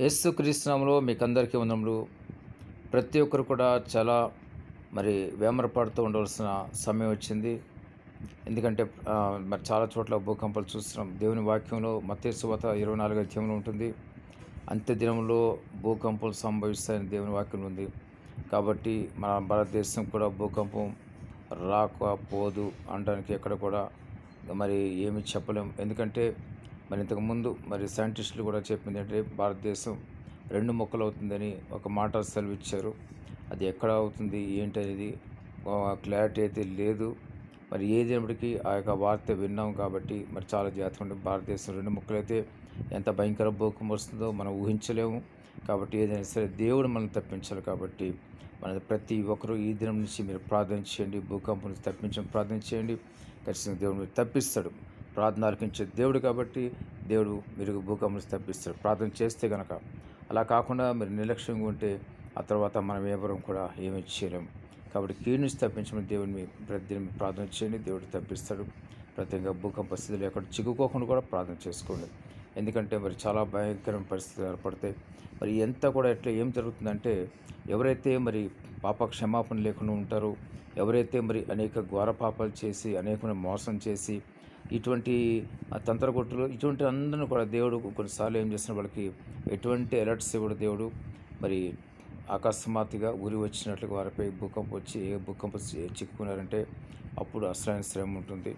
యేసు క్రీస్తునామంలో మీకు అందరికీ వందములు ప్రతి ఒక్కరు కూడా చాలా మరి వేమరపడుతూ ఉండవలసిన సమయం వచ్చింది. ఎందుకంటే మరి చాలా చోట్ల భూకంపాలు చూస్తున్నాం. దేవుని వాక్యంలో మతేశ్వత ఇరవై నాలుగు అధ్యయంలో ఉంటుంది. అంత్య దినంలో భూకంపాలు సంభవిస్తాయని దేవుని వాక్యం ఉంది. కాబట్టి మన భారతదేశం కూడా భూకంపం రాకపోదు అనడానికి ఎక్కడ కూడా మరి ఏమి చెప్పలేం. ఎందుకంటే మరి ఇంతకుముందు మరి సైంటిస్టులు కూడా చెప్పింది అంటే భారతదేశం రెండు మొక్కలు అవుతుందని ఒక మాట సెలవిచ్చారు అది ఎక్కడ అవుతుంది? ఏంటి అనేది క్లారిటీ అయితే లేదు. మరి ఏదేపటికి ఆ యొక్క వార్త విన్నాం కాబట్టి మరి చాలా జాగ్రత్తగా భారతదేశం రెండు ముక్కలైతే ఎంత భయంకర భూకం వస్తుందో మనం ఊహించలేము. కాబట్టి ఏదైనా సరే దేవుడు మనల్ని తప్పించాలి కాబట్టి మన ప్రతి ఒక్కరూ ఈ దినం నుంచి మీరు ప్రార్థన చేయండి. భూకంపం నుంచి తప్పించడం ప్రార్థన చేయండి. ఖచ్చితంగా దేవుడు మీరు తప్పిస్తాడు. ప్రార్థన అర్పించే దేవుడు కాబట్టి దేవుడు మీరు భూకంపం తప్పిస్తాడు ప్రార్థన చేస్తే గనక అలా కాకుండా మీరు నిర్లక్ష్యంగా ఉంటే ఆ తర్వాత మనం ఎవరం కూడా ఏమీ చేయలేము కాబట్టి కీడు నుంచి తప్పించమని దేవుడిని ప్రతి ప్రతిదినం ప్రార్థన చేయండి. దేవుడు తప్పిస్తాడు. ప్రత్యేకంగా భూకంప స్థితిలో ఎక్కడ చిక్కుకోకుండా కూడా ప్రార్థన చేసుకోండి. ఎందుకంటే మరి చాలా భయంకరమైన పరిస్థితులు ఏర్పడతాయి. మరి ఎంత కూడా ఎట్లా ఏం జరుగుతుందంటే ఎవరైతే మరి పాప క్షమాపణ లేకుండా ఉంటారో ఎవరైతే మరి అనేక ఘోర పాపాలు చేసి అనేకమైన మోసం చేసి ఇటువంటి ఆ తంత్రగొట్టులు ఇటువంటి అందరిని కూడా దేవుడు కొన్నిసార్లు ఏం చేసిన వాళ్ళకి ఎటువంటి అలర్ట్స్ ఇవ్వడు దేవుడు. మరి అకస్మాత్తుగా ఉరి వచ్చినట్లుగా వారిపై భూకంపం వచ్చి ఏ భూకంపం చిక్కుకున్నారంటే అప్పుడు అసలైన శ్రమ ఉంటుంది.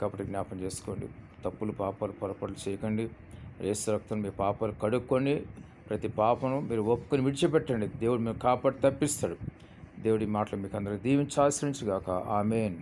కాబట్టి జ్ఞాపం చేసుకోండి. తప్పులు పాపాలు పొరపాట్లు చేయకండి. రేసు రక్తం మీ పాపాలు కడుక్కొని ప్రతి పాపను మీరు ఒప్పుకొని విడిచిపెట్టండి. దేవుడు మీరు కాపాడి తప్పిస్తాడు. దేవుడి మాటలు మీకు అందరికి దీవించి ఆశ్రయించుగాక ఆమెన్.